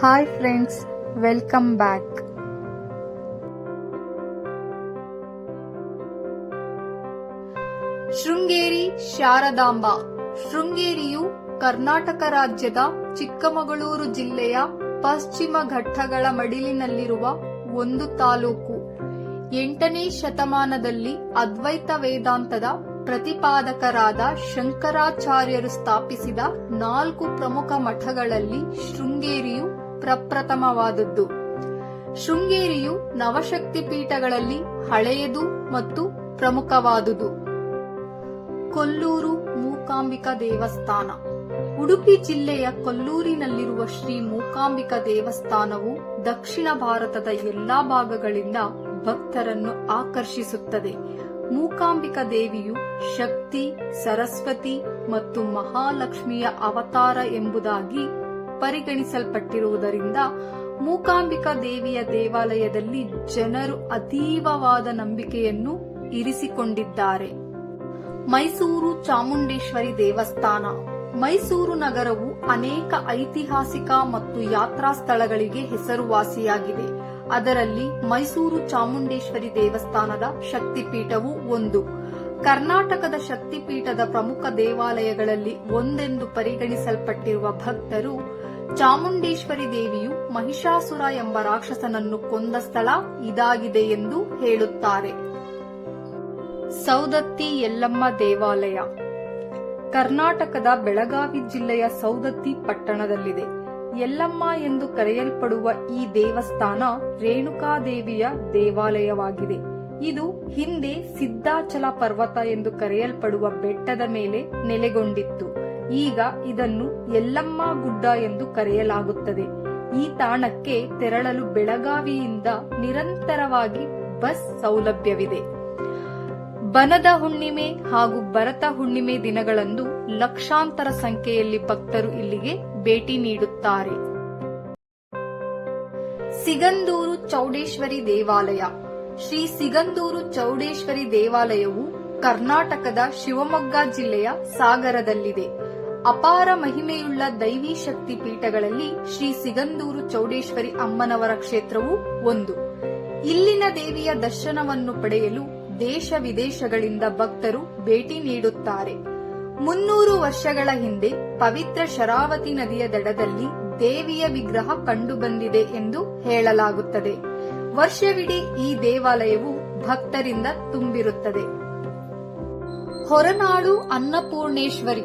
Hi friends welcome back Sringeri Sharadamba. ಶೃಂಗೇರಿಯು Karnataka ರಾಜ್ಯದ ಚಿಕ್ಕಮಗಳೂರು ಜಿಲ್ಲೆಯ ಪಶ್ಚಿಮ ಘಟ್ಟಗಳ ಮಡಿಲಿನಲ್ಲಿರುವ ಒಂದು ತಾಲೂಕು. ಎಂಟನೇ ಶತಮಾನದಲ್ಲಿ ಅದ್ವೈತ ವೇದಾಂತದ ಪ್ರತಿಪಾದಕರಾದ ಶಂಕರಾಚಾರ್ಯರು ಸ್ಥಾಪಿಸಿದ ನಾಲ್ಕು ಪ್ರಮುಖ ಮಠಗಳಲ್ಲಿ ಶೃಂಗೇರಿಯು ಪ್ರಪ್ರಥಮವಾದದ್ದು. ಶೃಂಗೇರಿಯು ನವಶಕ್ತಿ ಪೀಠಗಳಲ್ಲಿ ಹಳೆಯದು ಮತ್ತು ಪ್ರಮುಖವಾದುದು. ಕೊಲ್ಲೂರು ಮೂಕಾಂಬಿಕಾ ದೇವಸ್ಥಾನ. ಉಡುಪಿ ಜಿಲ್ಲೆಯ ಕೊಲ್ಲೂರಿನಲ್ಲಿರುವ ಶ್ರೀ ಮೂಕಾಂಬಿಕಾ ದೇವಸ್ಥಾನವು ದಕ್ಷಿಣ ಭಾರತದ ಎಲ್ಲಾ ಭಾಗಗಳಿಂದ ಭಕ್ತರನ್ನು ಆಕರ್ಷಿಸುತ್ತದೆ. ಮೂಕಾಂಬಿಕಾ ದೇವಿಯು ಶಕ್ತಿ, ಸರಸ್ವತಿ ಮತ್ತು ಮಹಾಲಕ್ಷ್ಮಿಯ ಅವತಾರ ಎಂಬುದಾಗಿ ಪರಿಗಣಿಸಲ್ಪಟ್ಟಿರುವುದರಿಂದ ಮೂಕಾಂಬಿಕಾ ದೇವಿಯ ದೇವಾಲಯದಲ್ಲಿ ಜನರು ಅತೀವವಾದ ನಂಬಿಕೆಯನ್ನು ಇರಿಸಿಕೊಂಡಿದ್ದಾರೆ. ಮೈಸೂರು ಚಾಮುಂಡೇಶ್ವರಿ ದೇವಸ್ಥಾನ. ಮೈಸೂರು ನಗರವು ಅನೇಕ ಐತಿಹಾಸಿಕ ಮತ್ತು ಯಾತ್ರಾ ಸ್ಥಳಗಳಿಗೆ ಹೆಸರುವಾಸಿಯಾಗಿದೆ. ಅದರಲ್ಲಿ ಮೈಸೂರು ಚಾಮುಂಡೇಶ್ವರಿ ದೇವಸ್ಥಾನದ ಶಕ್ತಿಪೀಠವು ಒಂದು. ಕರ್ನಾಟಕದ ಶಕ್ತಿಪೀಠದ ಪ್ರಮುಖ ದೇವಾಲಯಗಳಲ್ಲಿ ಒಂದೆಂದು ಪರಿಗಣಿಸಲ್ಪಟ್ಟಿರುವ ಭಕ್ತರು ಚಾಮುಂಡೇಶ್ವರಿ ದೇವಿಯು ಮಹಿಷಾಸುರ ಎಂಬ ರಾಕ್ಷಸನನ್ನು ಕೊಂದ ಸ್ಥಳ ಇದಾಗಿದೆ ಎಂದು ಹೇಳುತ್ತಾರೆ. ಸೌದತ್ತಿ ಯಲ್ಲಮ್ಮ ದೇವಾಲಯ. ಕರ್ನಾಟಕದ ಬೆಳಗಾವಿ ಜಿಲ್ಲೆಯ ಸೌದತ್ತಿ ಪಟ್ಟಣದಲ್ಲಿದೆ. ಯಲ್ಲಮ್ಮ ಎಂದು ಕರೆಯಲ್ಪಡುವ ಈ ದೇವಸ್ಥಾನ ರೇಣುಕಾದೇವಿಯ ದೇವಾಲಯವಾಗಿದೆ. ಇದು ಹಿಂದೆ ಸಿದ್ದಾಚಲ ಪರ್ವತ ಎಂದು ಕರೆಯಲ್ಪಡುವ ಬೆಟ್ಟದ ಮೇಲೆ ನೆಲೆಗೊಂಡಿತ್ತು. ಈಗ ಇದನ್ನು ಯಲ್ಲಮ್ಮ ಗುಡ್ಡ ಎಂದು ಕರೆಯಲಾಗುತ್ತದೆ. ಈ ತಾಣಕ್ಕೆ ತೆರಳಲು ಬೆಳಗಾವಿಯಿಂದ ನಿರಂತರವಾಗಿ ಬಸ್ ಸೌಲಭ್ಯವಿದೆ. ಬನದ ಹುಣ್ಣಿಮೆ ಹಾಗೂ ಭರತ ಹುಣ್ಣಿಮೆ ದಿನಗಳಂದು ಲಕ್ಷಾಂತರ ಸಂಖ್ಯೆಯಲ್ಲಿ ಭಕ್ತರು ಇಲ್ಲಿಗೆ ಭೇಟಿ ನೀಡುತ್ತಾರೆ. ಸಿಗಂದೂರು ಚೌಡೇಶ್ವರಿ ದೇವಾಲಯ. ಶ್ರೀ ಸಿಗಂದೂರು ಚೌಡೇಶ್ವರಿ ದೇವಾಲಯವು ಕರ್ನಾಟಕದ ಶಿವಮೊಗ್ಗ ಜಿಲ್ಲೆಯ ಸಾಗರದಲ್ಲಿದೆ. ಅಪಾರ ಮಹಿಮೆಯುಳ್ಳ ದೈವಿ ಶಕ್ತಿ ಪೀಠಗಳಲ್ಲಿ ಶ್ರೀ ಸಿಗಂದೂರು ಚೌಡೇಶ್ವರಿ ಅಮ್ಮನವರ ಕ್ಷೇತ್ರವು ಒಂದು. ಇಲ್ಲಿನ ದೇವಿಯ ದರ್ಶನವನ್ನು ಪಡೆಯಲು ದೇಶ ವಿದೇಶಗಳಿಂದ ಭಕ್ತರು ಭೇಟಿ ನೀಡುತ್ತಾರೆ. ಮುನ್ನೂರು ವರ್ಷಗಳ ಹಿಂದೆ ಪವಿತ್ರ ಶರಾವತಿ ನದಿಯ ದಡದಲ್ಲಿ ದೇವಿಯ ವಿಗ್ರಹ ಕಂಡುಬಂದಿದೆ ಎಂದು ಹೇಳಲಾಗುತ್ತದೆ. ವರ್ಷವಿಡೀ ಈ ದೇವಾಲಯವು ಭಕ್ತರಿಂದ ತುಂಬಿರುತ್ತದೆ. ಹೊರನಾಡು ಅನ್ನಪೂರ್ಣೇಶ್ವರಿ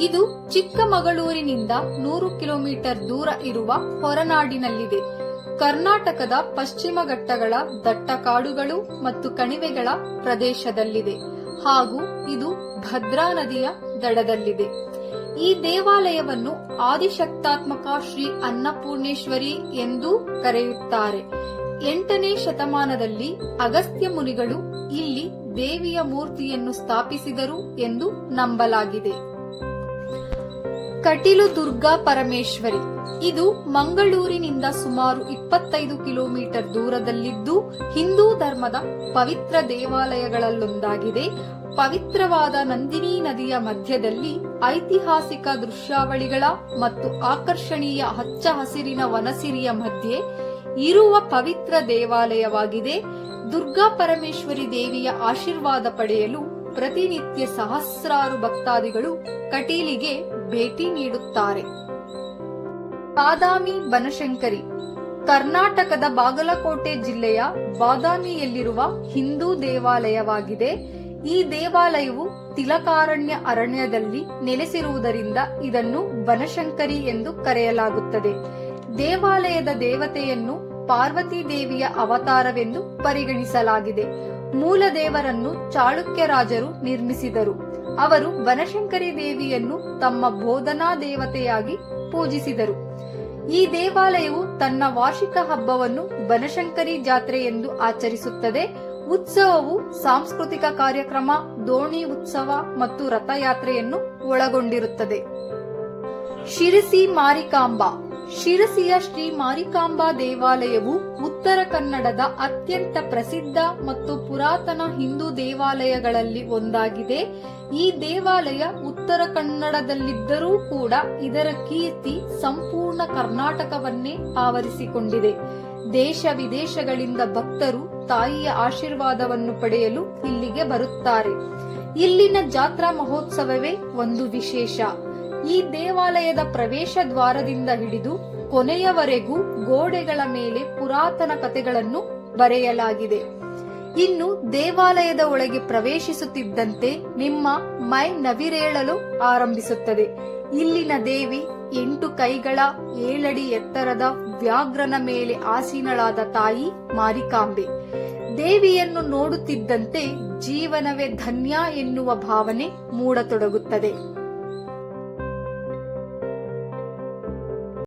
ಇದು ಚಿಕ್ಕಮಗಳೂರಿನಿಂದ ನೂರು ಕಿಲೋಮೀಟರ್ ದೂರ ಇರುವ ಹೊರನಾಡಿನಲ್ಲಿದೆ. ಕರ್ನಾಟಕದ ಪಶ್ಚಿಮ ಘಟ್ಟಗಳ ದಟ್ಟ ಕಾಡುಗಳು ಮತ್ತು ಕಣಿವೆಗಳ ಪ್ರದೇಶದಲ್ಲಿದೆ ಹಾಗೂ ಇದು ಭದ್ರಾ ನದಿಯ ದಡದಲ್ಲಿದೆ. ಈ ದೇವಾಲಯವನ್ನು ಆದಿಶಕ್ತಾತ್ಮಕ ಶ್ರೀ ಅನ್ನಪೂರ್ಣೇಶ್ವರಿ ಎಂದು ಕರೆಯುತ್ತಾರೆ. ಎಂಟನೇ ಶತಮಾನದಲ್ಲಿ ಅಗಸ್ತ್ಯ ಮುನಿಗಳು ಇಲ್ಲಿ ದೇವಿಯ ಮೂರ್ತಿಯನ್ನು ಸ್ಥಾಪಿಸಿದರು ಎಂದು ನಂಬಲಾಗಿದೆ. ಕಟೀಲು ದುರ್ಗಾ ಪರಮೇಶ್ವರಿ. ಇದು ಮಂಗಳೂರಿನಿಂದ ಸುಮಾರು ಇಪ್ಪತ್ತೈದು ಕಿಲೋಮೀಟರ್ ದೂರದಲ್ಲಿದ್ದು ಹಿಂದೂ ಧರ್ಮದ ಪವಿತ್ರ ದೇವಾಲಯಗಳಲ್ಲೊಂದಾಗಿದೆ. ಪವಿತ್ರವಾದ ನಂದಿನಿ ನದಿಯ ಮಧ್ಯದಲ್ಲಿ ಐತಿಹಾಸಿಕ ದೃಶ್ಯಾವಳಿಗಳ ಮತ್ತು ಆಕರ್ಷಣೀಯ ಹಚ್ಚ ಹಸಿರಿನ ವನಸಿರಿಯ ಮಧ್ಯೆ ಇರುವ ಪವಿತ್ರ ದೇವಾಲಯವಾಗಿದೆ. ದುರ್ಗಾ ಪರಮೇಶ್ವರಿ ದೇವಿಯ ಆಶೀರ್ವಾದ ಪಡೆಯಲು ಪ್ರತಿನಿತ್ಯ ಸಹಸ್ರಾರು ಭಕ್ತಾದಿಗಳು ಕಟೀಲಿಗೆ ಭೇಟಿ ನೀಡುತ್ತಾರೆ. ಬಾದಾಮಿ ಬನಶಂಕರಿ, ಕರ್ನಾಟಕದ ಬಾಗಲಕೋಟೆ ಜಿಲ್ಲೆಯ ಬಾದಾಮಿಯಲ್ಲಿರುವ ಹಿಂದೂ ದೇವಾಲಯವಾಗಿದೆ. ಈ ದೇವಾಲಯವು ತಿಲಕಾರಣ್ಯ ಅರಣ್ಯದಲ್ಲಿ ನೆಲೆಸಿರುವುದರಿಂದ ಇದನ್ನು ಬನಶಂಕರಿ ಎಂದು ಕರೆಯಲಾಗುತ್ತದೆ. ದೇವಾಲಯದ ದೇವತೆಯನ್ನು ಪಾರ್ವತಿ ದೇವಿಯ ಅವತಾರವೆಂದು ಪರಿಗಣಿಸಲಾಗಿದೆ. ಮೂಲ ದೇವರನ್ನು ಚಾಳುಕ್ಯ ರಾಜರು ನಿರ್ಮಿಸಿದರು. ಅವರು ಬನಶಂಕರಿ ದೇವಿಯನ್ನು ತಮ್ಮ ಬೋಧನಾ ದೇವತೆಯಾಗಿ ಪೂಜಿಸಿದರು. ಈ ದೇವಾಲಯವು ತನ್ನ ವಾರ್ಷಿಕ ಹಬ್ಬವನ್ನು ಬನಶಂಕರಿ ಜಾತ್ರೆ ಎಂದು ಆಚರಿಸುತ್ತದೆ. ಉತ್ಸವವು ಸಾಂಸ್ಕೃತಿಕ ಕಾರ್ಯಕ್ರಮ, ದೋಣಿ ಉತ್ಸವ ಮತ್ತು ರಥಯಾತ್ರೆಯನ್ನು ಒಳಗೊಂಡಿರುತ್ತದೆ. ಶಿರಸಿ ಮಾರಿಕಾಂಬ ಶಿರಸಿಯ ಶ್ರೀ ಮಾರಿಕಾಂಬಾ ದೇವಾಲಯವು ಉತ್ತರ ಕನ್ನಡದ ಅತ್ಯಂತ ಪ್ರಸಿದ್ಧ ಮತ್ತು ಪುರಾತನ ಹಿಂದೂ ದೇವಾಲಯಗಳಲ್ಲಿ ಒಂದಾಗಿದೆ. ಈ ದೇವಾಲಯ ಉತ್ತರ ಕನ್ನಡದಲ್ಲಿದ್ದರೂ ಕೂಡ ಇದರ ಕೀರ್ತಿ ಸಂಪೂರ್ಣ ಕರ್ನಾಟಕವನ್ನೇ ಆವರಿಸಿಕೊಂಡಿದೆ. ದೇಶ ವಿದೇಶಗಳಿಂದ ಭಕ್ತರು ತಾಯಿಯ ಆಶೀರ್ವಾದವನ್ನು ಪಡೆಯಲು ಇಲ್ಲಿಗೆ ಬರುತ್ತಾರೆ. ಇಲ್ಲಿನ ಜಾತ್ರಾ ಮಹೋತ್ಸವವೇ ಒಂದು ವಿಶೇಷ. ಈ ದೇವಾಲಯದ ಪ್ರವೇಶ ದ್ವಾರದಿಂದ ಹಿಡಿದು ಕೊನೆಯವರೆಗೂ ಗೋಡೆಗಳ ಮೇಲೆ ಪುರಾತನ ಕಥೆಗಳನ್ನು ಬರೆಯಲಾಗಿದೆ. ಇನ್ನು ದೇವಾಲಯದ ಒಳಗೆ ಪ್ರವೇಶಿಸುತ್ತಿದ್ದಂತೆ ನಿಮ್ಮ ಮೈ ನವಿರೇಳಲು ಆರಂಭಿಸುತ್ತದೆ. ಇಲ್ಲಿನ ದೇವಿ ಎಂಟು ಕೈಗಳ ಏಳಡಿ ಎತ್ತರದ ವ್ಯಾಘ್ರನ ಮೇಲೆ ಆಸೀನಳಾದ ತಾಯಿ ಮಾರಿಕಾಂಬೆ. ದೇವಿಯನ್ನು ನೋಡುತ್ತಿದ್ದಂತೆ ಜೀವನವೇ ಧನ್ಯ ಎನ್ನುವ ಭಾವನೆ ಮೂಡತೊಡಗುತ್ತದೆ.